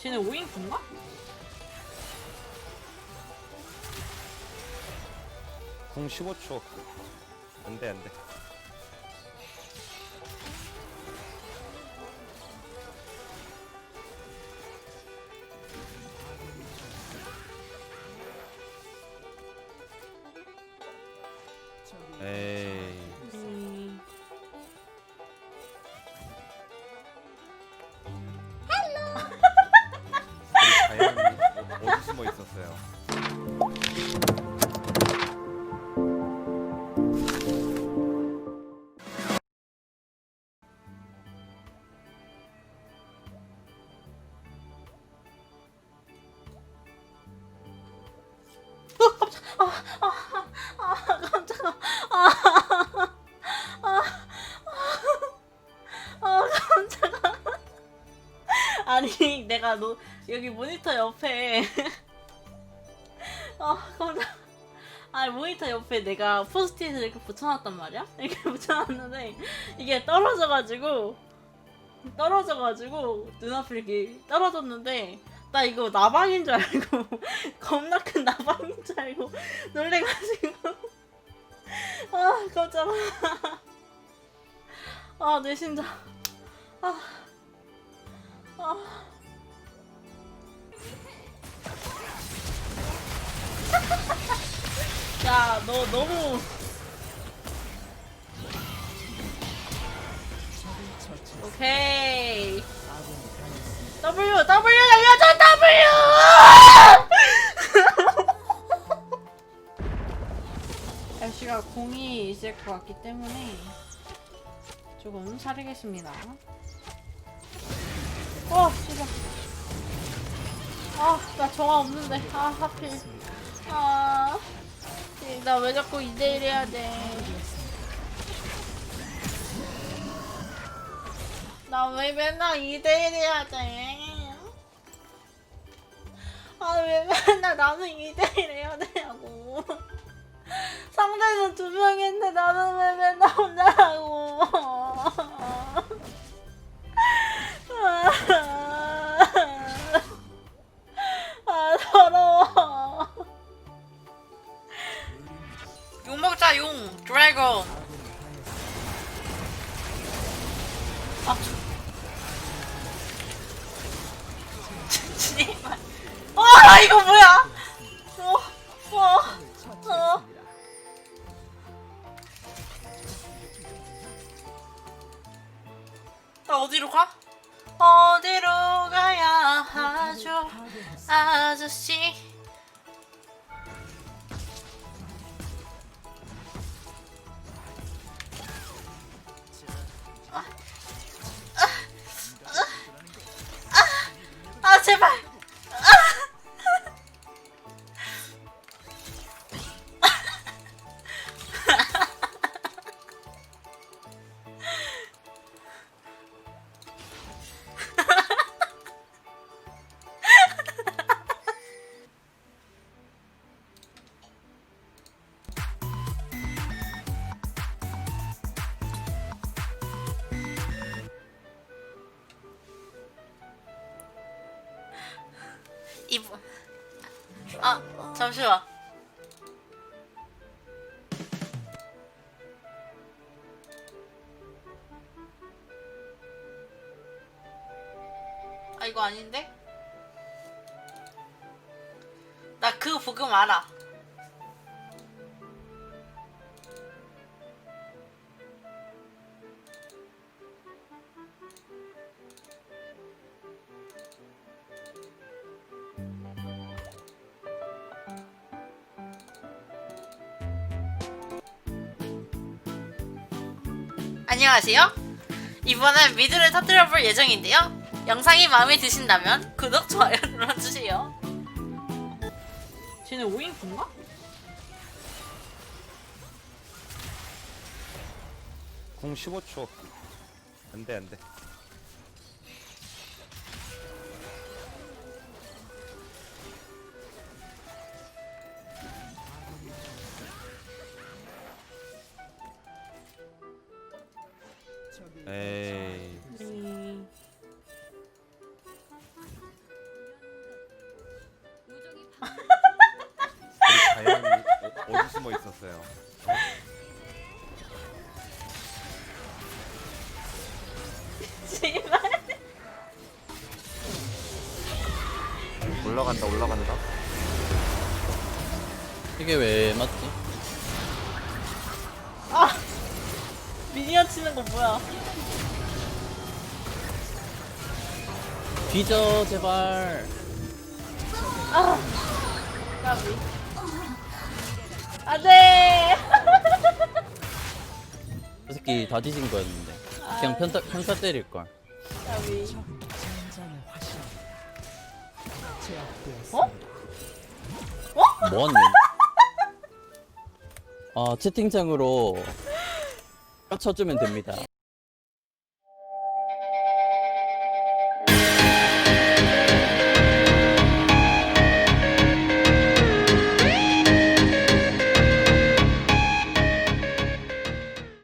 쟤네 5인인가? 궁 15초. 안 돼 안 돼. 에이. 아니 내가 너 여기 모니터 옆에. 아 깜짝 아니 모니터 옆에 내가 포스트잇을 이렇게 붙여놨단 말이야? 이렇게 붙여놨는데 이게 떨어져가지고 떨어져가지고 눈앞에 이렇게 떨어졌는데 나 이거 나방인 줄 알고 겁나 큰 나방인 줄 알고 놀래가지고. 아 깜짝아. 아 내 심장. 아 아. 야, 너 너무. 오케이. W W 날려줘 W! 애쉬가 공이 있을 것 같기 때문에 조금 사리겠습니다. 어, 씨발. 아, 나 정화 없는데. 아, 하필. 아, 나 왜 자꾸 2대1 해야 돼. 나 왜 맨날 2대1 해야 돼. 아, 왜 맨날 나는 2대1 해야 되냐고. 상대는 두 명인데 나는 왜 맨날 혼자라고. 아, 저... 제발. 아, 이거 뭐야? 어, 어, 어. 나 어디로 가? 어디로 가야 하죠, 아저씨? 이분. 아, 잠시만. 아, 이거 아닌데? 나그 부금 알아. 안녕하세요. 이번엔 미드를 터뜨려 볼 예정인데요. 영상이 마음에 드신다면 구독, 좋아요 눌러주세요. 쟤네 5인인가? 궁 15초. 안 돼 안 돼. 에이. 우리 자연이 어- 어디 숨어 있었어요? 올라간다 올라간다 이게 왜 맞지? 미니언 치는 거 뭐야? 뒤져 제발 아 까비. 안돼. 저 새끼 다 뒤진 거였는데 그냥 아. 편타, 편타 때릴 걸 까비. 어? 뭐하니? 아 채팅창으로 쳐주면 됩니다